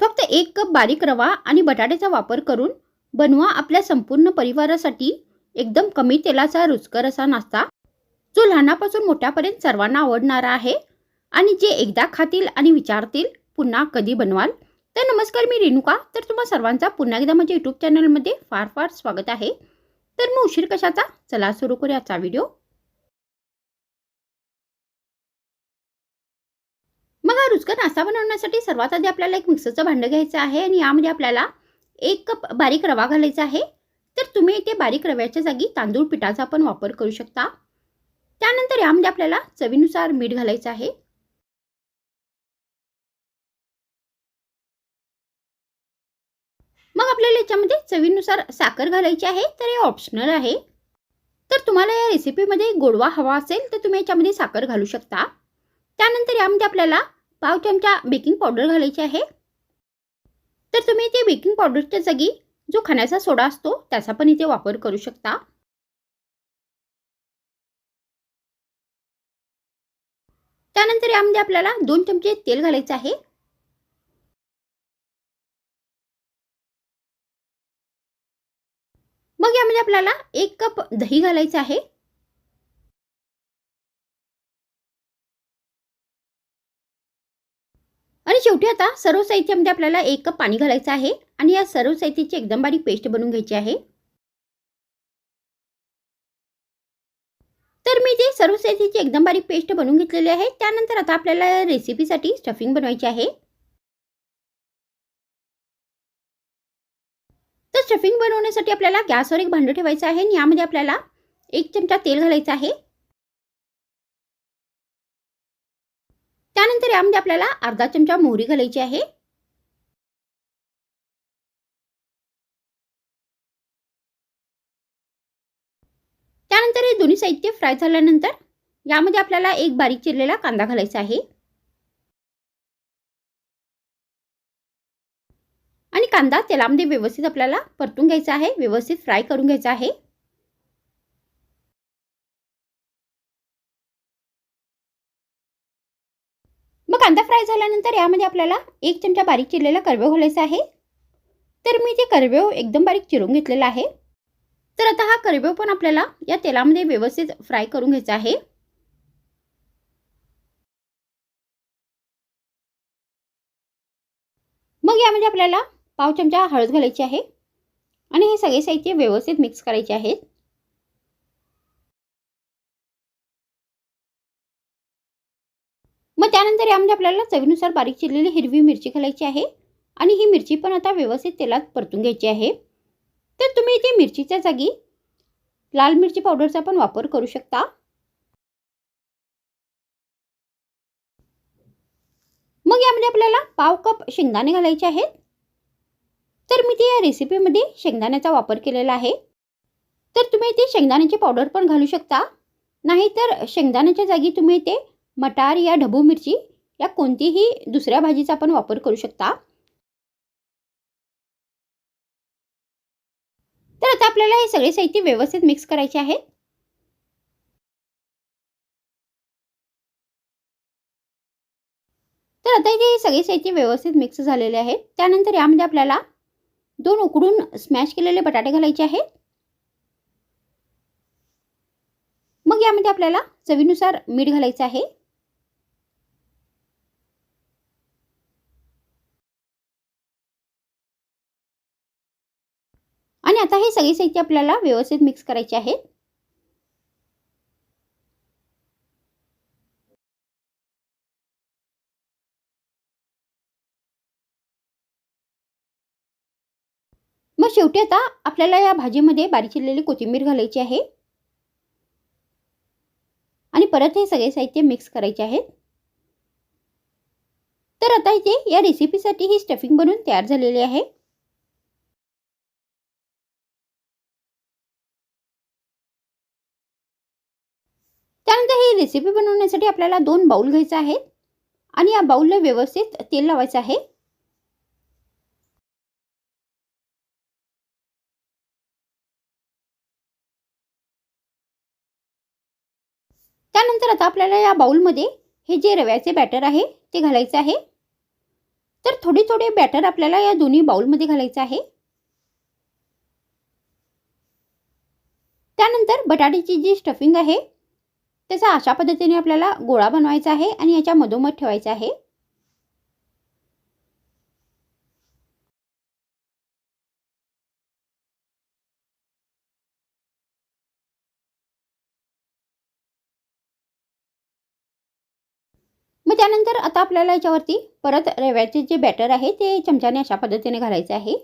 फक्त एक कप बारीक रवा आणि बटाट्याचा वापर करून बनवा आपल्या संपूर्ण परिवारासाठी एकदम कमी तेलाचा रुचकर असा नाश्ता जो लहानापासून मोठ्यापर्यंत सर्वांना आवडणारा आहे. आणि जे एकदा खातील आणि विचारतील पुन्हा कधी बनवाल. तर नमस्कार मी रेणुका. तर तुम्हा सर्वांचा पुन्हा एकदा माझ्या यूट्यूब चॅनलमध्ये फार फार स्वागत आहे. तर मग उशीर कशाचा? चला सुरू करूया व्हिडिओ बघा रुचकर नाश्ता बनवण्यासाठी सर्वात आधी आपल्याला एक मिक्सरचं भांडं घ्यायचं आहे आणि यामध्ये आपल्याला एक कप बारीक रवा घालायचा आहे. तर तुम्ही इथे बारीक रव्याच्या जागी तांदूळ पिठाचा पण वापर करू शकता. त्यानंतर यामध्ये आपल्याला चवीनुसार मीठ घालायचं आहे. मग आपल्याला याच्यामध्ये चवीनुसार साखर घालायची आहे तर हे ऑप्शनल आहे. तर तुम्हाला या रेसिपीमध्ये गोडवा हवा असेल तर तुम्ही याच्यामध्ये साखर घालू शकता. त्यानंतर यामध्ये आपल्याला पाव चमचा बेकिंग पावडर घालायची आहे. तर तुम्ही इथे बेकिंग पावडरच्या जागी जो खाण्याचा सोडा असतो त्याचा पण इथे वापर करू शकता. त्यानंतर यामध्ये आपल्याला दोन चमचे तेल घालायचं आहे. मग यामध्ये आपल्याला एक कप दही घालायचं आहे. शेवटी आता सर्व साहित्यामध्ये आपल्याला एक कप पाणी घालायचं आहे आणि या सर्व साहित्याची एकदम बारीक पेस्ट बनवून घ्यायची आहे. तर मी जे सर्व साहित्याची एकदम बारीक पेस्ट बनवून घेतलेली आहे त्यानंतर आता आपल्याला रेसिपीसाठी स्टफिंग बनवायची आहे. तर स्टफिंग बनवण्यासाठी आपल्याला गॅसवर एक भांडं ठेवायचं आहे आणि यामध्ये आपल्याला एक चमचा तेल घालायचं आहे. त्यानंतर यामध्ये आपल्याला अर्धा चमचा मोहरी घालायची आहे. त्यानंतर हे दोन्ही साहित्य फ्राय झाल्यानंतर यामध्ये आपल्याला एक बारीक चिरलेला कांदा घालायचा आहे. आणि कांदा तेलामध्ये व्यवस्थित आपल्याला परतून घ्यायचा आहे व्यवस्थित फ्राय करून घ्यायचा आहे. फ्राय झाल्यानंतर यामध्ये आपल्याला एक चमचा बारीक चिरलेला करवेव घालायचा आहे. तर मी ते करवेव एकदम बारीक चिरून घेतलेला आहे. तर आता हा करवेव पण आपल्याला या तेलामध्ये व्यवस्थित फ्राय करून घ्यायचा आहे. मग यामध्ये आपल्याला पाव चमचा हळद घालायची आहे. आणि हे सगळे साहित्य व्यवस्थित मिक्स करायचे आहेत. मग त्यानंतर यामध्ये आपल्याला चवीनुसार बारीक चिरलेली हिरवी मिरची घालायची आहे. आणि ही मिरची पण आता व्यवस्थित तेलात परतून घ्यायची आहे. तर तुम्ही इथे मिरचीच्या जागी लाल मिरची पावडरचा पण वापर करू शकता. मग यामध्ये आपल्याला पाव कप शेंगदाणे घालायचे आहेत. तर मी ते या रेसिपीमध्ये शेंगदाण्याचा वापर केलेला आहे. तर तुम्ही इथे शेंगदाण्याची पावडर पण घालू शकता. नाहीतर शेंगदाण्याच्या जागी तुम्ही इथे मटार या ढबू मिरची या कोणतीही दुसऱ्या भाजीचा आपण वापर करू शकता. तर आता आपल्याला हे सगळे साहित्य व्यवस्थित मिक्स करायचे आहे. तर आता इथे हे सगळे साहित्य व्यवस्थित मिक्स झालेले आहेत त्यानंतर यामध्ये आपल्याला दोन उकडून स्मॅश केलेले बटाटे घालायचे आहेत मग यामध्ये आपल्याला चवीनुसार मीठ घालायचं आहे. आता हे सगळे साहित्य आपल्याला व्यवस्थित मिक्स करायचे आहेत. मग शेवटी आता आपल्याला या भाजीमध्ये बारीक चिरलेली कोथिंबीर घालायची आहे. आणि परत हे सगळे साहित्य मिक्स करायचे आहेत. तर आता इथे या रेसिपीसाठी ही स्टफिंग बनवून तयार झालेली आहे. त्यानंतर ही रेसिपी बनवण्यासाठी आपल्याला दोन बाउल घ्यायचे आहेत. आणि या बाउलला व्यवस्थित तेल लावायचं आहे. त्यानंतर आता आपल्याला या बाउलमध्ये हे जे रव्याचे बॅटर आहे ते घालायचे आहे. तर थोडी थोडी बॅटर आपल्याला या दोन्ही बाउलमध्ये घालायचं आहे. त्यानंतर बटाट्याची जी स्टफिंग आहे त्याचा अशा पद्धतीने आपल्याला गोळा बनवायचा आहे आणि याच्या मधोमध ठेवायचा आहे. मग त्यानंतर आता आपल्याला याच्यावरती परत रव्याचे जे बॅटर आहे ते चमच्याने अशा पद्धतीने घालायचे आहे.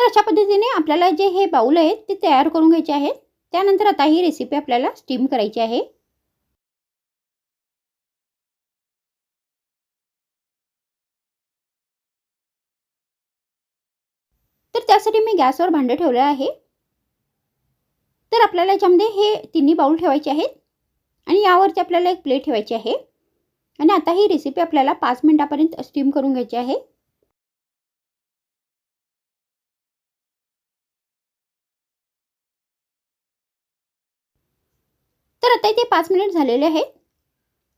तर अशा पद्धतीने आपल्याला जे हे बाऊल आहेत ते तयार करून घ्यायचे आहेत. त्यानंतर आता ही रेसिपी आपल्याला स्टीम करायची आहे. तर त्यासाठी मी गॅसवर भांडं ठेवलं आहे. तर आपल्याला याच्यामध्ये हे तिन्ही बाऊल ठेवायचे आहेत. आणि यावरती आपल्याला एक प्लेट ठेवायची आहे. आणि आता ही रेसिपी आपल्याला पाच मिनटापर्यंत स्टीम करून घ्यायची आहे. आता इथे पाच मिनिट झालेले आहेत.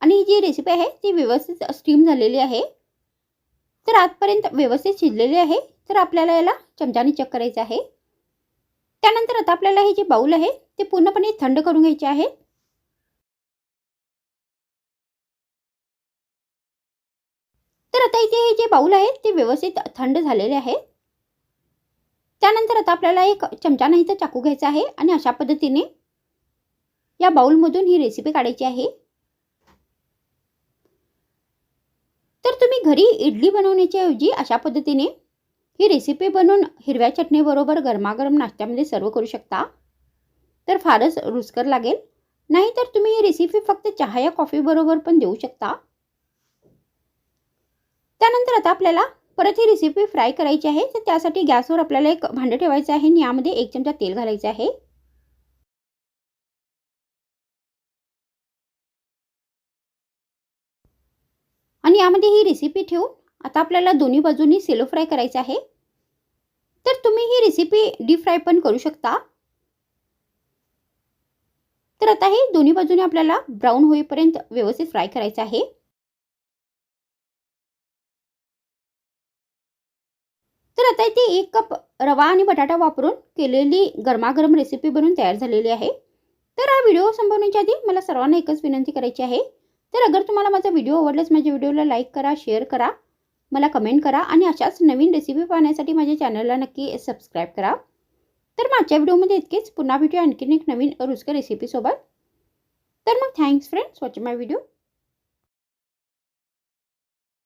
आणि ही जी रेसिपी आहे ती व्यवस्थित स्टीम झालेली आहे. तर आजपर्यंत व्यवस्थित शिजलेली आहे. तर आपल्याला याला चमच्याने चेक करायचं आहे. त्यानंतर आता आपल्याला हे जे बाऊल आहे ते पूर्णपणे थंड करून घ्यायचे आहे. तर आता इथे हे जे बाऊल आहे ते व्यवस्थित थंड झालेले आहे. त्यानंतर आता आपल्याला एक चमचा नाही तर चाकू घ्यायचा आहे. आणि अशा पद्धतीने या बाउलमधून ही रेसिपी काढायची आहे. तर तुम्ही घरी इडली बनवण्याच्या ऐवजी अशा पद्धतीने ही रेसिपी बनवून हिरव्या चटणीबरोबर गरमागरम नाश्त्यामध्ये सर्व करू शकता. तर फारच रुचकर लागेल. नाहीतर तुम्ही ही रेसिपी फक्त चहा या कॉफीबरोबर पण देऊ शकता. त्यानंतर आता आपल्याला परत ही रेसिपी फ्राय करायची आहे. तर त्यासाठी गॅसवर आपल्याला एक भांडं ठेवायचं आहे आणि यामध्ये एक चमचा तेल घालायचं आहे. यामध्ये ही रेसिपी ठेवून आता आपल्याला दोन्ही बाजूनी सेलो फ्राय करायचं आहे. तर तुम्ही ही रेसिपी डीप फ्राय पण करू शकता. तर आता हे दोन्ही बाजूने आपल्याला ब्राऊन होईपर्यंत व्यवस्थित फ्राय करायचं आहे. तर आता इथे एक कप रवा आणि बटाटा वापरून केलेली गरमागरम रेसिपी बनवून तयार झालेली आहे. तर हा व्हिडिओ संपवण्याच्या आधी मला सर्वांना एकच विनंती करायची आहे. तर अगर तुम्हाला माझा व्हिडिओ आवडल्यास माझ्या व्हिडिओला लाईक करा शेअर करा मला कमेंट करा आणि अशाच नवीन रेसिपी पाहण्यासाठी माझ्या चॅनलला नक्की सबस्क्राईब करा. तर मागच्या व्हिडिओमध्ये इतकेच. पुन्हा व्हिडिओ आणखीन एक नवीन रुचकर रेसिपीसोबत तर मग thanks friends watch my video